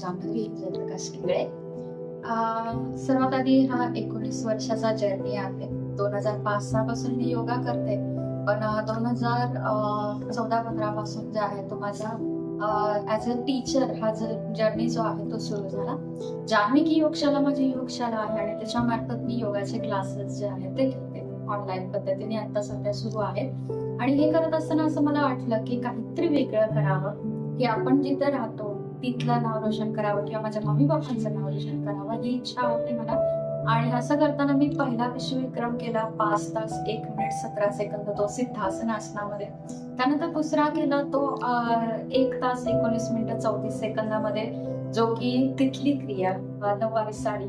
जांभवी जयप्रकाश इंगळे सर्वात आधी हा एकोणीस वर्षाचा जर्नी आहे. दोन हजार पाच सहा पासून मी योगा करते. पण दोन हजार चौदा पंधरा पासून जे आहे तो माझा ऍज अ टीचर हा जर्नी जो आहे तो सुरू झाला. जान्हवी योगशाला माझी योगशाळा आहे आणि त्याच्या मार्फत मी योगाचे क्लासेस जे आहेत ते घेते. ऑनलाईन पद्धतीने आता सध्या सुरू आहे. आणि हे करत असताना असं मला वाटलं की काहीतरी वेगळं करावं. की आपण जिथे राहतो तिथलं नाव रोशन करावं किंवा माझ्या मम्मी पप्पांचं नाव रोशन करावं ही इच्छा होती मला. आणि असं करताना मी पहिला विश्वविक्रम केला पाच तास एक मिनिट सतरा सेकंद तो सिद्धासन आसनामध्ये त्यानंतर दुसरा केला तो एक तास एकोणीस मिनिट चौतीस सेकंदामध्ये जो की तिथली क्रिया नऊवारी साडी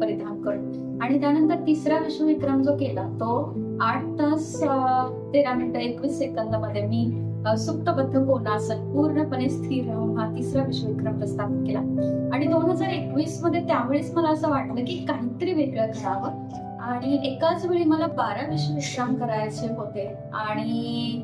परिधान करून. आणि त्यानंतर तिसरा विश्वविक्रम जो केला तो आठ तास तेरा मिनिट एकवीस सेकंदामध्ये मी सुप्तबद्ध कोणासन? पूर्णपणे स्थिर राहून हा तिसरा विश्वविक्रम प्रस्थापित केला. आणि दोन हजार एकवीसमध्ये त्यावेळेस मला असं वाटलं की काहीतरी वेगळं करावं. आणि एकाच वेळी मला बारा विश्वविक्रम करायचे होते. आणि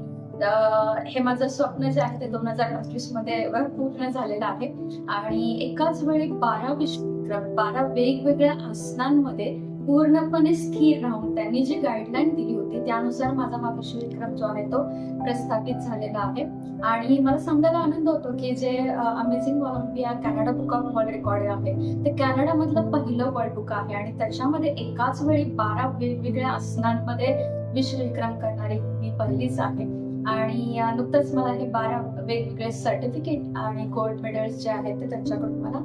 हे माझं स्वप्न जे आहे ते दोन हजार पंचवीसमध्ये पूर्ण झालेलं आहे. आणि एकाच वेळी बारा विश्वविक्रम बारा वेगवेगळ्या आसनांमध्ये पूर्णपणे स्थिर राहून त्यांनी जी गाईडलाईन दिली होती त्यानुसार माझा हा विश्वविक्रम जो आहे तो प्रस्थापित झालेला आहे. आणि मला सांगायला आनंद होतो की जे amazing Olympia Canada book of world record आहे ते कॅनडामधलं पहिलं वर्ल्ड बुक आहे आणि त्याच्यामध्ये एकाच वेळी बारा वेगवेगळ्या आसनांमध्ये विश्वविक्रम करणारी मी पहिलीच आहे. आणि नुकतंच मला हे बारा वेगवेगळे सर्टिफिकेट आणि गोल्ड मेडल्स जे आहेत ते त्यांच्याकडून मला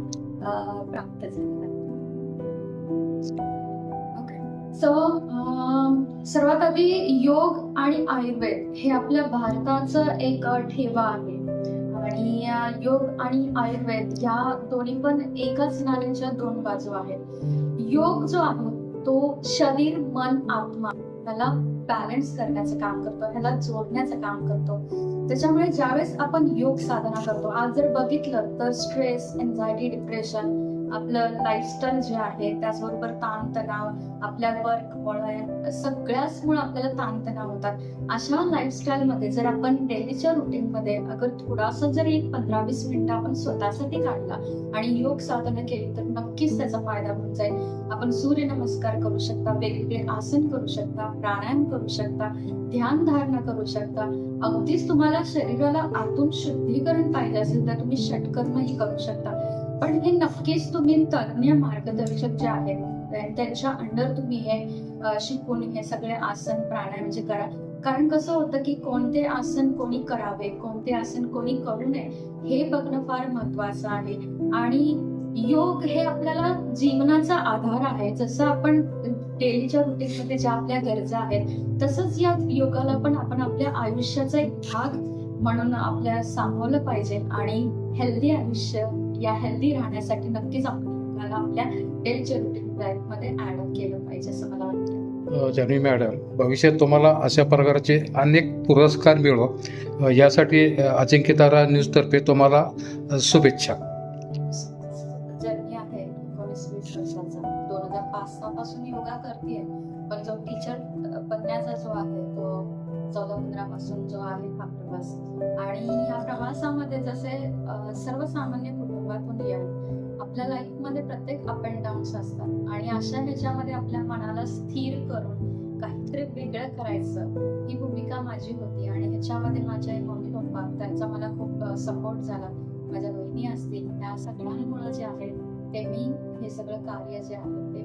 प्राप्त झाले सो सर्वात आधी योग आणि आयुर्वेद हे आपल्या भारताचं एक ठेवा आहे. आणि योग आणि आयुर्वेद या दोन्ही पण एकाच नाण्याच्या दोन बाजू आहेत. योग जो आहे तो शरीर मन आत्मा. ह्याला बॅलन्स करण्याचं काम करतो ह्याला जोडण्याचं काम करतो. त्याच्यामुळे ज्यावेळेस आपण योग साधना करतो आज जर बघितलं तर स्ट्रेस एन्झायटी डिप्रेशन आपलं लाईफस्टाईल जे आहे त्याचबरोबर ताणतणाव आपल्या वर्क सगळ्याच सगळ्याचमुळे आपल्याला ताणतणाव होतात. अशा लाईफस्टाईलमध्ये जर आपण डेलीच्या रुटीन मध्ये अगर थोडासा जर एक पंधरा वीस मिनिटं आपण स्वतःसाठी काढला आणि योग साधना केली तर नक्कीच त्याचा फायदा होऊन जाईल. आपण सूर्यनमस्कार करू शकता वेगवेगळे आसन करू शकता प्राणायाम करू शकता ध्यान धारणा करू शकता. अगदीच तुम्हाला शरीराला आतून शुद्धीकरण पाहिजे असेल तर तुम्ही षटकर्मही करू शकता. पण हे नक्कीच तुम्ही तज्ञ मार्गदर्शक जे आहेत त्यांच्या अंडर तुम्ही हे शिकून हे सगळे आसन प्राणायाम जे करा. कारण कसं होतं की कोणते आसन कोणी करावे कोणते आसन कोणी करू नये हे बघणं फार महत्वाचं आहे. आणि योग हे आपल्याला जीवनाचा आधार आहे. जसं आपण डेलीच्या रुटीनमध्ये ज्या आपल्या गरजा आहेत तसंच या योगाला पण आपण आपल्या आयुष्याचा एक भाग म्हणून आपल्या सांगवलं पाहिजे. आणि हेल्दी आयुष्य या हेल्दी राहण्यासाठी नक्कीच आपण योगाला आपल्या डेलीच्या रुटीन लाईफमध्ये ऍड केलं पाहिजे असं मला वाटतं. जानवी मॅडम भविष्यात तुम्हाला अशा प्रकारचे अनेक पुरस्कार मिळो. यासाठी अजिंक्यतारा न्यूजतर्फे तुम्हाला शुभेच्छा. एकोणीस दोन हजार पाच सहा पासून योगा करते पण जो टीचर बनण्याचा जो आहे तो चौदा पंधरा पासून जो आहे हा प्रवास. आणि या प्रवासामध्ये जसे सर्वसामान्य कुटुंबातून येऊन आपल्या लाईफमध्ये प्रत्येक अप अँड डाऊन्स असतात. आणि अशा ह्याच्यामध्ये आपल्या मनाला स्थिर करून काहीतरी वेगळं करायचं ही भूमिका माझी होती. आणि ह्याच्यामध्ये माझ्या मम्मी पप्पा त्यांचा मला खूप सपोर्ट झाला. माझ्या बहिणी असतील त्या सगळ्यांमुळे जे आहे ते मी हे सगळं कार्य जे आहे ते